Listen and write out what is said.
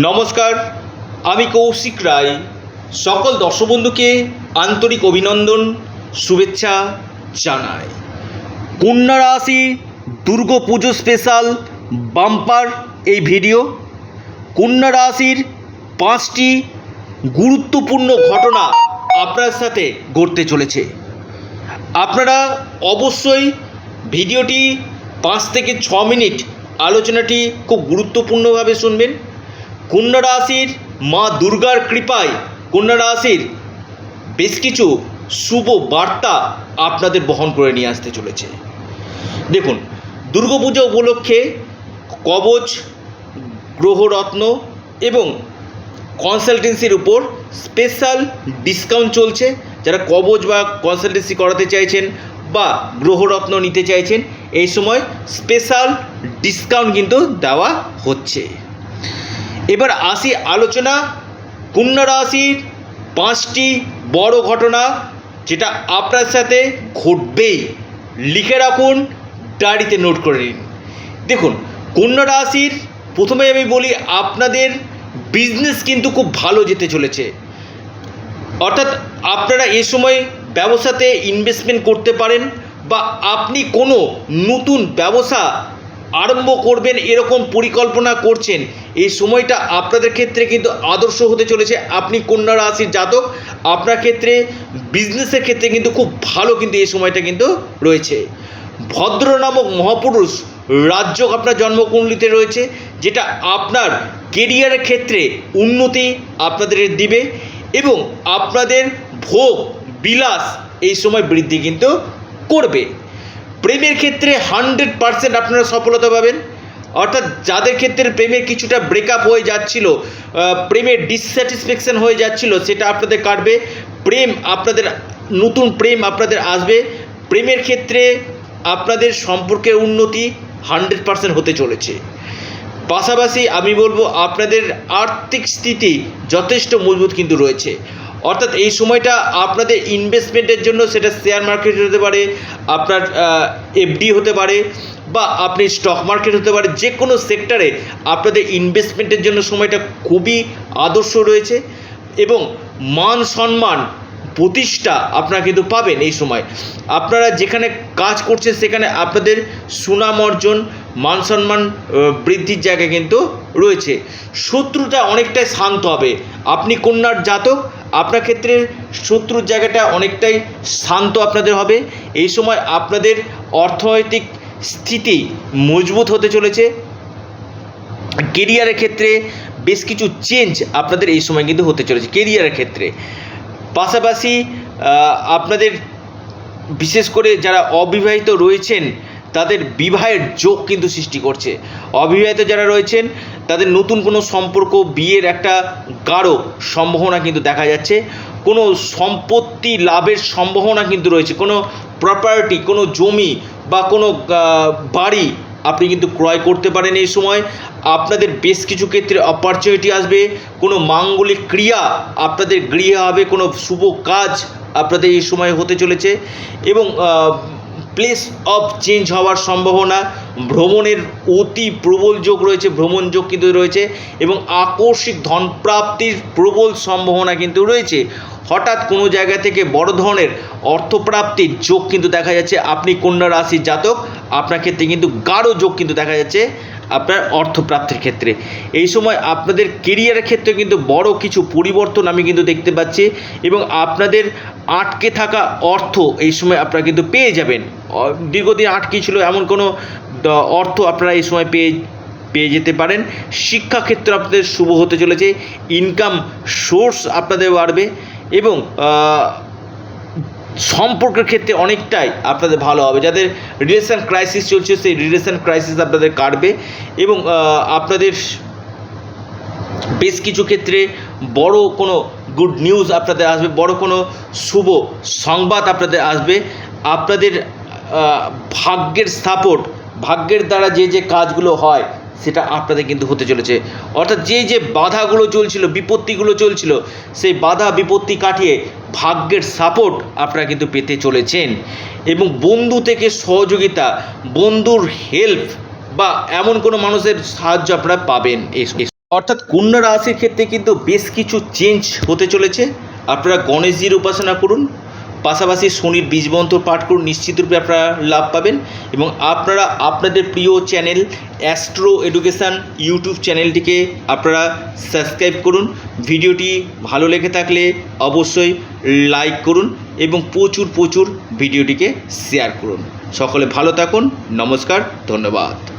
নমস্কার, আমি কৌশিক রায়। সকল দর্শক বন্ধুকে আন্তরিক অভিনন্দন, শুভেচ্ছা জানাই। কন্যা রাশি দুর্গা পুজো স্পেশাল বাম্পার এই ভিডিও কন্যা রাশির পাঁচটি গুরুত্বপূর্ণ ঘটনা আপনার সাথে ঘটতে চলেছে। আপনারা অবশ্যই ভিডিওটি পাঁচ থেকে ছ মিনিট আলোচনাটি খুব গুরুত্বপূর্ণভাবে শুনবেন। কন্যা রাশির মা দুর্গার কৃপায় কন্যা রাশির বেশ কিছু শুভ বার্তা আপনাদের বহন করে নিয়ে আসতে চলেছে। দেখুন দুর্গাপূজা উপলক্ষে কবচ গ্রহরত্ন এবং কনসালটেন্সির উপর স্পেশাল ডিসকাউন্ট চলছে। যারা কবচ বা কনসালটেন্সি করাতে চাইছেন বা গ্রহরত্ন নিতে চাইছেন, এই সময় স্পেশাল ডিসকাউন্ট কিন্তু দেওয়া হচ্ছে। এবার আসি আলোচনা রাশির পাঁচটি বড় ঘটনা যেটা আপনার সাথে ঘটবেই। লিখে রাখুন, ডায়েরিতে নোট করে নিন। দেখুন, কন্যা রাশির প্রথমে আমি বলি আপনাদের বিজনেস কিন্তু খুব ভালো যেতে চলেছে। অর্থাৎ আপনারা এ সময় ব্যবসাতে ইনভেস্টমেন্ট করতে পারেন বা আপনি কোনো নতুন ব্যবসা আরম্ভ করবেন, এরকম পরিকল্পনা করছেন। এই সময়টা আপনাদের ক্ষেত্রে কিন্তু আদর্শ হতে চলেছে। আপনি কন্যা রাশির জাতক, আপনার ক্ষেত্রে বিজনেসের ক্ষেত্রে কিন্তু খুব ভালো কিন্তু এই সময়টা কিন্তু রয়েছে। ভদ্র নামক মহাপুরুষ রাজ্য আপনার জন্মকুণ্ডলিতে রয়েছে, যেটা আপনার কেরিয়ারের ক্ষেত্রে উন্নতি আপনাদের দিবে এবং আপনাদের ভোগ, বিলাস এই সময় বৃদ্ধি কিন্তু করবে। প্রেমের ক্ষেত্রে হান্ড্রেড পারসেন্ট আপনারা সফলতা পাবেন। অর্থাৎ যাদের ক্ষেত্রে প্রেমের কিছুটা ব্রেকআপ হয়ে যাচ্ছিল প্রেমের ডিসস্যাটিসফ্যাকশন হয়ে যাচ্ছিল, সেটা আপনাদের কাটবে। প্রেম আপনাদের, নতুন প্রেম আপনাদের আসবে। প্রেমের ক্ষেত্রে আপনাদের সম্পর্কের উন্নতি হান্ড্রেড পারসেন্ট হতে চলেছে। পাশাপাশি আমি বলব, আপনাদের আর্থিক স্থিতি যথেষ্ট মজবুত কিন্তু রয়েছে। অর্থাৎ এই সময়টা আপনাদের ইনভেস্টমেন্টের জন্য সেটা শেয়ার মার্কেট হতে পারে, আপনার এফডি হতে পারে বা আপনি স্টক মার্কেট হতে পারে যে কোনো সেক্টরে আপনাদের ইনভেস্টমেন্টের জন্য সময়টা খুবই আদর্শ রয়েছে এবং মান সম্মান প্রতিষ্ঠা আপনারা কিন্তু পাবেন এই সময়। আপনারা যেখানে কাজ করছেন সেখানে আপনাদের সুনাম অর্জন, মান সম্মান বৃদ্ধির জায়গা কিন্তু রয়েছে। শত্রুটা অনেকটাই শান্ত হবে। আপনি কন্যার জাতক আপনার ক্ষেত্রে শত্রুর জায়গাটা অনেকটাই শান্ত আপনাদের হবে। এই সময় আপনাদের অর্থনৈতিক স্থিতি মজবুত হতে চলেছে। কেরিয়ারের ক্ষেত্রে বেশ কিছু চেঞ্জ আপনাদের এই সময় কিন্তু হতে চলেছে কেরিয়ারের ক্ষেত্রে। পাশাপাশি আপনাদের বিশেষ করে যারা অবিবাহিত রয়েছেন, তাদের বিবাহের যোগ কিন্তু সৃষ্টি করছে। অবিবাহিত যারা রয়েছেন তাদের নতুন কোনো সম্পর্ক, বিয়ের একটা গাঢ় সম্ভাবনা কিন্তু দেখা যাচ্ছে। কোনো সম্পত্তি লাভের সম্ভাবনা কিন্তু রয়েছে। কোনো প্রপার্টি কোনো জমি বা কোনো বাড়ি আপনি কিন্তু ক্রয় করতে পারেন এই সময়। আপনাদের বেশ কিছু ক্ষেত্রে অপরচুনিটি আসবে। কোনো মাঙ্গলিক ক্রিয়া আপনাদের গৃহে হবে। কোনো শুভ কাজ আপনাদের এই সময় হতে চলেছে। এবং প্লেস অফ চেঞ্জ হওয়ার সম্ভাবনা, ভ্রমণের অতি প্রবল যোগ রয়েছে, ভ্রমণ যোগ কিন্তু রয়েছে, এবং আকস্মিক ধনপ্রাপ্তির প্রবল সম্ভাবনা কিন্তু রয়েছে। হঠাৎ কোনো জায়গা থেকে বড় ধরনের অর্থপ্রাপ্তির যোগ কিন্তু দেখা যাচ্ছে, আপনি কন্যা রাশির জাতক, আপনার ক্ষেত্রে কিন্তু গাঢ় যোগ কিন্তু দেখা যাচ্ছে আপনার অর্থপ্রাপ্তির ক্ষেত্রে। এই সময় আপনাদের কেরিয়ারের ক্ষেত্রে কিন্তু বড় কিছু পরিবর্তন আমি কিন্তু দেখতে পাচ্ছি, এবং আপনাদের আটকে থাকা অর্থ এই সময় আপনারা কিন্তু পেয়ে যাবেন। দীর্ঘদিন আটকে ছিল, এমন কোনো অর্থ আপনারা এই সময় পেয়ে পেয়ে যেতে পারেন। শিক্ষাক্ষেত্র আপনাদের শুভ হতে চলেছে ইনকাম সোর্স আপনাদের বাড়বে এবং সম্পর্কের ক্ষেত্রে অনেকটাই আপনাদের ভালো হবে। যাদের রিলেশন ক্রাইসিস চলছে, সেই রিলেশান ক্রাইসিস আপনাদের কাটবে এবং আপনাদের বেশ কিছু ক্ষেত্রে বড় কোনো গুড নিউজ আপনাদের আসবে, বড় কোনো শুভ সংবাদ আপনাদের আসবে। আপনাদের ভাগ্যের সাপোর্ট ভাগ্যের দ্বারা যে যে কাজগুলো হয়, সেটা আপনাদের কিন্তু হতে চলেছে। অর্থাৎ যে যে বাধাগুলো চলছিল, বিপত্তিগুলো চলছিল, সেই বাধা, বিপত্তি কাটিয়ে ভাগ্যের সাপোর্ট আপনারা কিন্তু পেতে চলেছেন। এবং বন্ধু থেকে সহযোগিতা, বন্ধুর হেল্প বা এমন কোনো মানুষের সাহায্য আপনারা পাবেন অর্থাৎ কন্যা রাশির ক্ষেত্রে কিন্তু বেশ কিছু চেঞ্জ হতে চলেছে। আপনারা গণেশজির উপাসনা করুন পাশাপাশি শনির বীজমন্ত্র পাঠ করুন নিশ্চিতরূপে আপনারা লাভ পাবেন এবং আপনারা আপনাদের প্রিয় চ্যানেল অ্যাস্ট্রো এডুকেশান ইউটিউব চ্যানেলটিকে আপনারা সাবস্ক্রাইব করুন। ভিডিওটি ভালো লেগে থাকলে অবশ্যই লাইক করুন এবং প্রচুর প্রচুর ভিডিওটিকে শেয়ার করুন। সকলে ভালো থাকুন। নমস্কার, ধন্যবাদ।